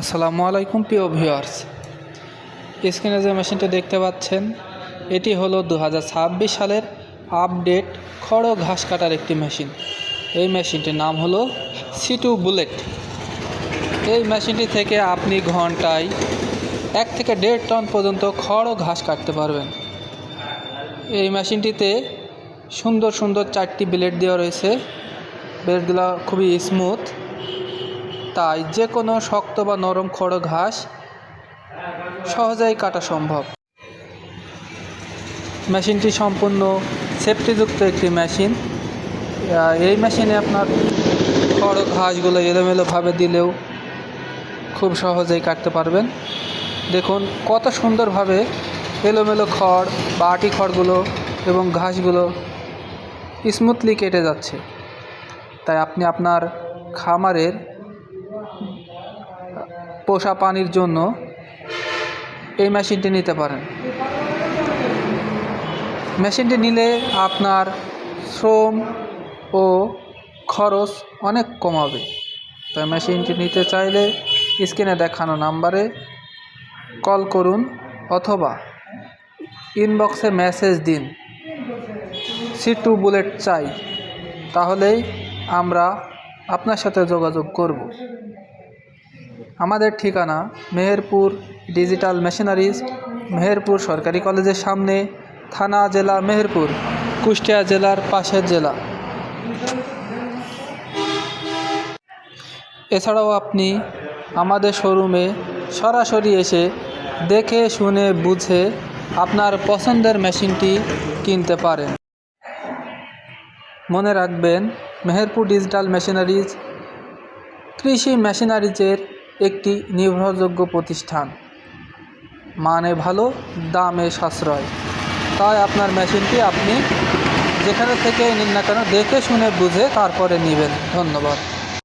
আসসালামু আলাইকুম প্রিয় ভিউয়ার্স। স্ক্রিনে যে মেশিনটি দেখতে পাচ্ছেন, এটি হলো দু হাজার ছাব্বিশ সালের আপডেট খড় ঘাস কাটার একটি মেশিন। এই মেশিনটির নাম হলো সিটু বুলেট। এই মেশিনটি থেকে আপনি ঘন্টায় এক থেকে দেড় টন পর্যন্ত খড় ঘাস কাটতে পারবেন। এই মেশিনটিতে সুন্দর সুন্দর চারটি ব্লেড দেওয়া রয়েছে। ব্লেডগুলো খুবই স্মুথ তাই যে কোনো শক্ত বা নরম খড় ঘাস সহজেই কাটা সম্ভব। মেশিনটি সম্পূর্ণ সেফটিযুক্ত একটি মেশিন। এই মেশিনে আপনার খড় ঘাসগুলো এলোমেলোভাবে দিলেও খুব সহজেই কাটতে পারবেন। দেখুন কত সুন্দরভাবে এলোমেলো খড় বা আটি খড়গুলো এবং ঘাসগুলো স্মুথলি কেটে যাচ্ছে। তাই আপনি আপনার খামারের পোষা পানির জন্য এই মেশিনটি নিতে পারেন। মেশিনটি নিলে আপনার শ্রম ও খরচ অনেক কমাবে। তাই মেশিনটি নিতে চাইলে স্ক্রিনে দেখানো নাম্বারে কল করুন অথবা ইনবক্সে মেসেজ দিন। সি টু বুলেট চাই, তাহলেই আমরা আপনার সাথে যোগাযোগ করব। আমাদের ঠিকানা মেহেরপুর ডিজিটাল মেশিনারিজ, মেহেরপুর সরকারি কলেজের সামনে, থানা জেলা মেহেরপুর, কুষ্টিয়া জেলার পাশের জেলা। এছাড়াও আপনি আমাদের শোরুমে সরাসরি এসে দেখে, শুনে, বুঝে আপনার পছন্দের মেশিনটি কিনতে পারেন। মনে রাখবেন, মেহেরপুর ডিজিটাল মেশিনারিজ কৃষি মেশিনারিজের একটি নির্ভরযোগ্য প্রতিষ্ঠান। মানে ভালো, দামে সাশ্রয়। তাই আপনার মেশিনটি আপনি যেখানে থেকে নিন না কেন, দেখে শুনে বুঝে তারপরে নেবেন। ধন্যবাদ।